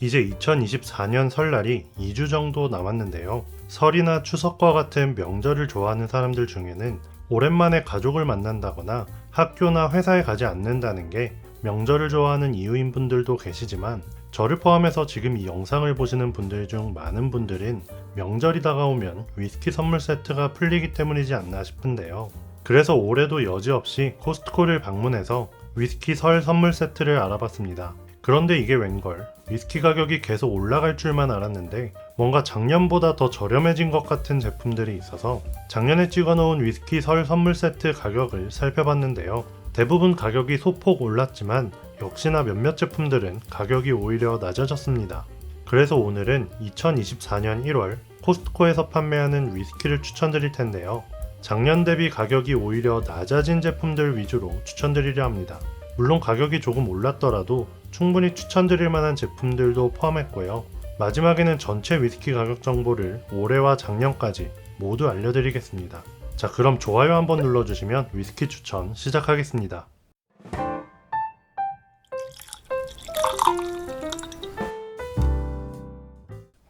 이제 2024년 설날이 2주 정도 남았는데요. 설이나 추석과 같은 명절을 좋아하는 사람들 중에는 오랜만에 가족을 만난다거나 학교나 회사에 가지 않는다는 게 명절을 좋아하는 이유인 분들도 계시지만 저를 포함해서 지금 이 영상을 보시는 분들 중 많은 분들은 명절이 다가오면 위스키 선물 세트가 풀리기 때문이지 않나 싶은데요. 그래서 올해도 여지없이 코스트코를 방문해서 위스키 설 선물 세트를 알아봤습니다. 그런데 이게 웬걸 위스키 가격이 계속 올라갈 줄만 알았는데 뭔가 작년보다 더 저렴해진 것 같은 제품들이 있어서 작년에 찍어놓은 위스키 설 선물 세트 가격을 살펴봤는데요. 대부분 가격이 소폭 올랐지만 역시나 몇몇 제품들은 가격이 오히려 낮아졌습니다. 그래서 오늘은 2024년 1월 코스트코에서 판매하는 위스키를 추천드릴 텐데요. 작년 대비 가격이 오히려 낮아진 제품들 위주로 추천드리려 합니다. 물론 가격이 조금 올랐더라도 충분히 추천드릴 만한 제품들도 포함했고요. 마지막에는 전체 위스키 가격 정보를 올해와 작년까지 모두 알려드리겠습니다. 자, 그럼 좋아요 한번 눌러주시면 위스키 추천 시작하겠습니다.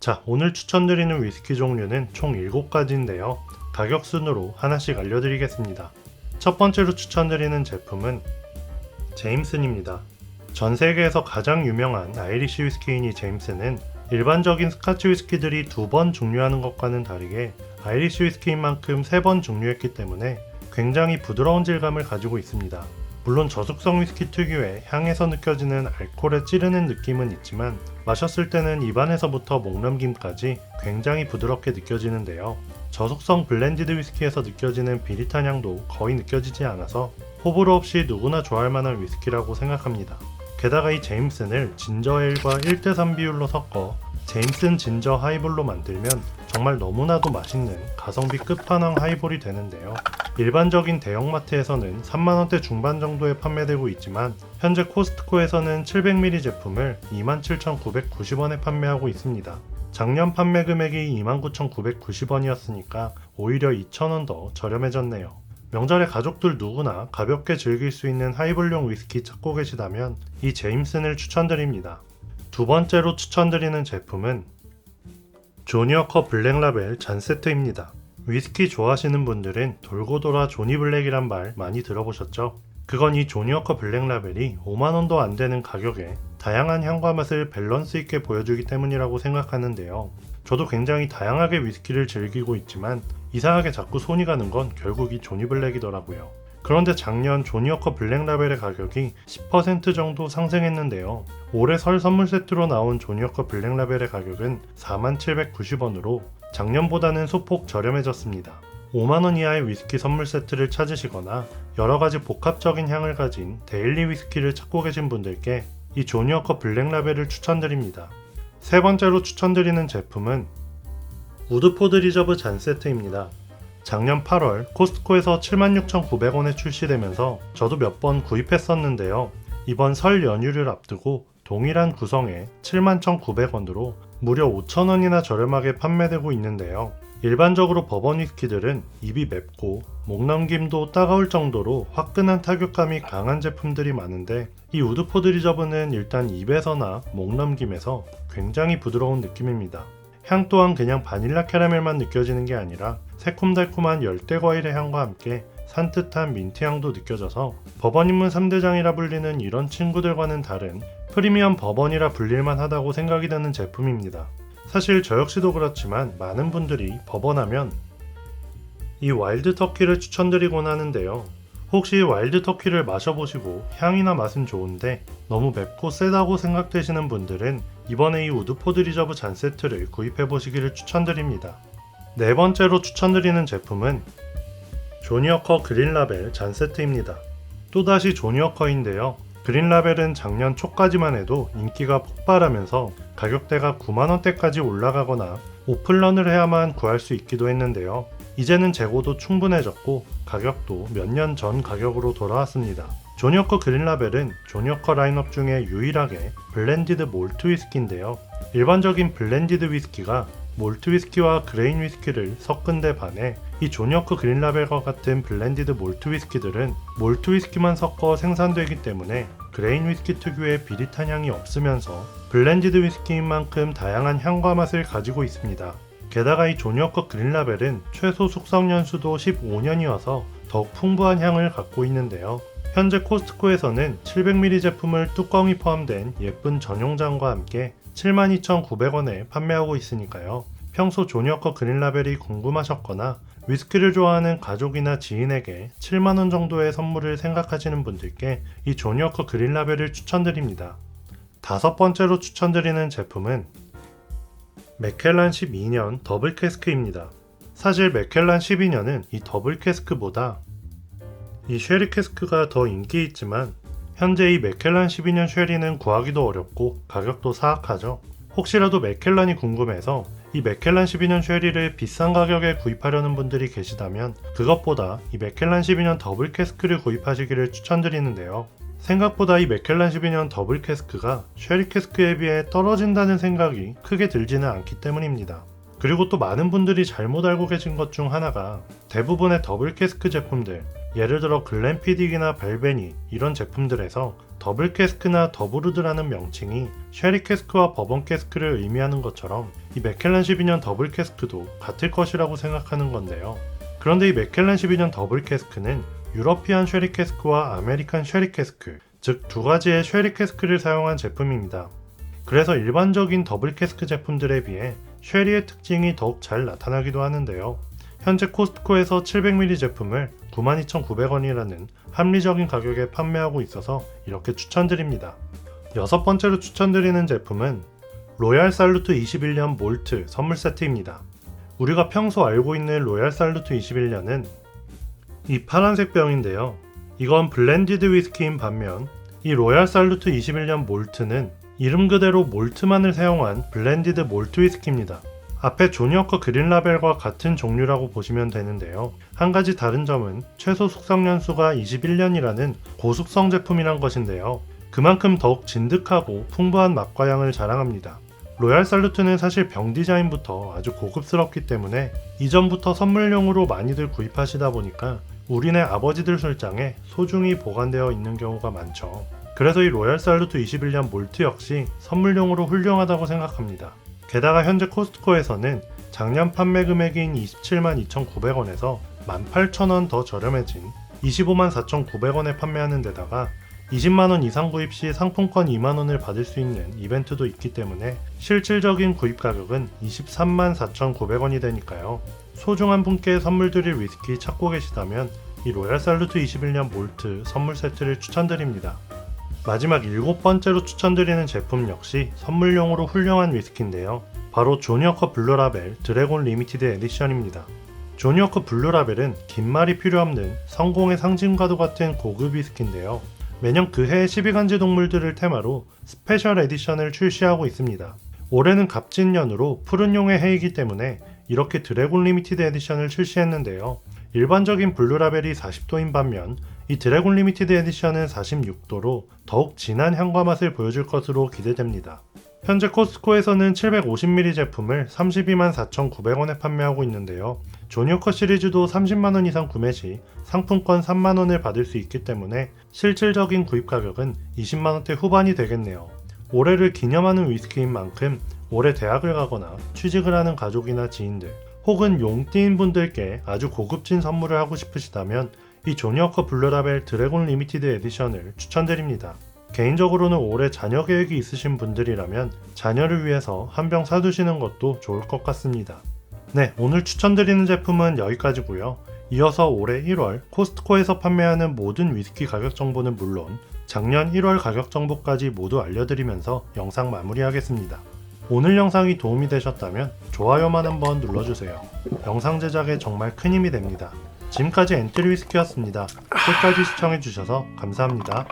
자, 오늘 추천드리는 위스키 종류는 총 7가지인데요. 가격 순으로 하나씩 알려드리겠습니다. 첫 번째로 추천드리는 제품은 제임슨입니다. 전 세계에서 가장 유명한 아이리시 위스키인 이 제임스는 일반적인 스카치 위스키들이 두 번 종류하는 것과는 다르게 아이리시 위스키인 만큼 세 번 종류했기 때문에 굉장히 부드러운 질감을 가지고 있습니다. 물론 저숙성 위스키 특유의 향에서 느껴지는 알코올의 찌르는 느낌은 있지만 마셨을 때는 입안에서부터 목넘김까지 굉장히 부드럽게 느껴지는데요. 저속성 블렌디드 위스키에서 느껴지는 비릿한 향도 거의 느껴지지 않아서 호불호 없이 누구나 좋아할 만한 위스키라고 생각합니다. 게다가 이 제임슨을 진저에일과 1대3 비율로 섞어 제임슨 진저 하이볼로 만들면 정말 너무나도 맛있는 가성비 끝판왕 하이볼이 되는데요. 일반적인 대형마트에서는 3만원대 중반 정도에 판매되고 있지만 현재 코스트코에서는 700ml 제품을 27,990원에 판매하고 있습니다. 작년 판매 금액이 29,990원이었으니까 오히려 2,000원 더 저렴해졌네요. 명절에 가족들 누구나 가볍게 즐길 수 있는 하이볼용 위스키 찾고 계시다면 이 제임슨을 추천드립니다. 두 번째로 추천드리는 제품은 조니어커 블랙라벨 잔 세트입니다. 위스키 좋아하시는 분들은 돌고 돌아 조니 블랙이란 말 많이 들어보셨죠? 그건 이 조니어커 블랙라벨이 5만원도 안 되는 가격에 다양한 향과 맛을 밸런스 있게 보여주기 때문이라고 생각하는데요. 저도 굉장히 다양하게 위스키를 즐기고 있지만 이상하게 자꾸 손이 가는 건 결국 이 조니 블랙이더라고요. 그런데 작년 조니어커 블랙라벨의 가격이 10% 정도 상승했는데요. 올해 설 선물 세트로 나온 조니어커 블랙라벨의 가격은 4790원으로 작년보다는 소폭 저렴해졌습니다. 5만원 이하의 위스키 선물 세트를 찾으시거나 여러가지 복합적인 향을 가진 데일리 위스키를 찾고 계신 분들께 이 조니어커 블랙라벨을 추천드립니다. 세 번째로 추천드리는 제품은 우드포드 리저브 잔 세트입니다. 작년 8월 코스트코에서 76,900원에 출시되면서 저도 몇 번 구입했었는데요. 이번 설 연휴를 앞두고 동일한 구성에 71,900원으로 무려 5,000원이나 저렴하게 판매되고 있는데요. 일반적으로 버번 위스키들은 입이 맵고 목넘김도 따가울 정도로 화끈한 타격감이 강한 제품들이 많은데 이 우드포드 리저브는 일단 입에서나 목넘김에서 굉장히 부드러운 느낌입니다. 향 또한 그냥 바닐라 캐러멜만 느껴지는 게 아니라 새콤달콤한 열대 과일의 향과 함께 산뜻한 민트 향도 느껴져서 버번 입문 3대장이라 불리는 이런 친구들과는 다른 프리미엄 버번이라 불릴만 하다고 생각이 드는 제품입니다. 사실 저 역시도 그렇지만 많은 분들이 버번하면 이 와일드 터키를 추천드리곤 하는데요. 혹시 와일드 터키를 마셔보시고 향이나 맛은 좋은데 너무 맵고 세다고 생각되시는 분들은 이번에 이 우드포드 리저브 잔 세트를 구입해보시기를 추천드립니다. 네 번째로 추천드리는 제품은 조니어커 그린라벨 잔 세트입니다. 또다시 조니어커인데요. 그린라벨은 작년 초까지만 해도 인기가 폭발하면서 가격대가 9만원대까지 올라가거나 오픈런을 해야만 구할 수 있기도 했는데요. 이제는 재고도 충분해졌고 가격도 몇 년 전 가격으로 돌아왔습니다. 조니어커 그린라벨은 조니어커 라인업 중에 유일하게 블렌디드 몰트 위스키인데요. 일반적인 블렌디드 위스키가 몰트 위스키와 그레인 위스키를 섞은 데 반해 이 조니어커 그린라벨과 같은 블렌디드 몰트 위스키들은 몰트 위스키만 섞어 생산되기 때문에 그레인 위스키 특유의 비릿한 향이 없으면서 블렌디드 위스키인 만큼 다양한 향과 맛을 가지고 있습니다. 게다가 이 조니워커 그린라벨은 최소 숙성 연수도 15년이어서 더욱 풍부한 향을 갖고 있는데요. 현재 코스트코에서는 700ml 제품을 뚜껑이 포함된 예쁜 전용잔과 함께 72,900원에 판매하고 있으니까요. 평소 조니워커 그린라벨이 궁금하셨거나 위스키를 좋아하는 가족이나 지인에게 7만원 정도의 선물을 생각하시는 분들께 이 조니워커 그린라벨을 추천드립니다. 다섯 번째로 추천드리는 제품은 맥켈란 12년 더블 캐스크입니다. 사실 맥켈란 12년은 이 더블 캐스크보다 이 쉐리 캐스크가 더 인기 있지만 현재 이 맥켈란 12년 쉐리는 구하기도 어렵고 가격도 사악하죠. 혹시라도 맥켈란이 궁금해서 이 맥켈란 12년 쉐리를 비싼 가격에 구입하려는 분들이 계시다면 그것보다 이 맥켈란 12년 더블 캐스크를 구입하시기를 추천드리는데요. 생각보다 이 맥켈란 12년 더블 캐스크가 쉐리 캐스크에 비해 떨어진다는 생각이 크게 들지는 않기 때문입니다. 그리고 또 많은 분들이 잘못 알고 계신 것 중 하나가 대부분의 더블 캐스크 제품들, 예를 들어 글램피딕이나 발베니 이런 제품들에서 더블 캐스크나 더블우드라는 명칭이 쉐리 캐스크와 버번 캐스크를 의미하는 것처럼 이 맥켈란 12년 더블 캐스크도 같을 것이라고 생각하는 건데요. 그런데 이 맥켈란 12년 더블 캐스크는 유러피안 쉐리 캐스크와 아메리칸 쉐리 캐스크, 즉 두 가지의 쉐리 캐스크를 사용한 제품입니다. 그래서 일반적인 더블 캐스크 제품들에 비해 쉐리의 특징이 더욱 잘 나타나기도 하는데요. 현재 코스트코에서 700ml 제품을 92,900원이라는 합리적인 가격에 판매하고 있어서 이렇게 추천드립니다. 여섯 번째로 추천드리는 제품은 로얄 살루트 21년 몰트 선물 세트입니다. 우리가 평소 알고 있는 로얄 살루트 21년은 이 파란색 병인데요. 이건 블렌디드 위스키인 반면 이 로얄 살루트 21년 몰트는 이름 그대로 몰트만을 사용한 블렌디드 몰트 위스키입니다. 앞에 조니워커 그린라벨과 같은 종류라고 보시면 되는데요. 한 가지 다른 점은 최소 숙성 연수가 21년이라는 고숙성 제품이란 것인데요. 그만큼 더욱 진득하고 풍부한 맛과 향을 자랑합니다. 로얄 살루트는 사실 병 디자인부터 아주 고급스럽기 때문에 이전부터 선물용으로 많이들 구입하시다 보니까 우리네 아버지들 술장에 소중히 보관되어 있는 경우가 많죠. 그래서 이 로얄 살루트 21년 몰트 역시 선물용으로 훌륭하다고 생각합니다. 게다가 현재 코스트코에서는 작년 판매 금액인 27만 2,900원에서 18,000원 더 저렴해진 25만 4,900원에 판매하는 데다가 20만원 이상 구입 시 상품권 2만원을 받을 수 있는 이벤트도 있기 때문에 실질적인 구입 가격은 23만 4,900원이 되니까요. 소중한 분께 선물 드릴 위스키 찾고 계시다면 이 로얄 살루트 21년 몰트 선물 세트를 추천드립니다. 마지막 일곱 번째로 추천드리는 제품 역시 선물용으로 훌륭한 위스키인데요. 바로 조니어커 블루라벨 드래곤 리미티드 에디션입니다. 조니어커 블루라벨은 긴 말이 필요 없는 성공의 상징과도 같은 고급 위스키인데요. 매년 그해 12간지 동물들을 테마로 스페셜 에디션을 출시하고 있습니다. 올해는 갑진년으로 푸른 용의 해이기 때문에 이렇게 드래곤 리미티드 에디션을 출시했는데요. 일반적인 블루라벨이 40도인 반면 이 드래곤 리미티드 에디션은 46도로 더욱 진한 향과 맛을 보여줄 것으로 기대됩니다. 현재 코스트코에서는 750ml 제품을 32만 4,900원에 판매하고 있는데요. 조니어커 시리즈도 30만원 이상 구매 시 상품권 3만원을 받을 수 있기 때문에 실질적인 구입 가격은 20만원대 후반이 되겠네요. 올해를 기념하는 위스키인 만큼 올해 대학을 가거나 취직을 하는 가족이나 지인들 혹은 용띠인 분들께 아주 고급진 선물을 하고 싶으시다면 이 조니어커 블루라벨 드래곤 리미티드 에디션을 추천드립니다. 개인적으로는 올해 자녀 계획이 있으신 분들이라면 자녀를 위해서 한 병 사두시는 것도 좋을 것 같습니다. 네, 오늘 추천드리는 제품은 여기까지고요. 이어서 올해 1월 코스트코에서 판매하는 모든 위스키 가격 정보는 물론 작년 1월 가격 정보까지 모두 알려드리면서 영상 마무리하겠습니다. 오늘 영상이 도움이 되셨다면 좋아요만 한번 눌러주세요. 영상 제작에 정말 큰 힘이 됩니다. 지금까지 엔트리 위스키였습니다. 끝까지 시청해주셔서 감사합니다.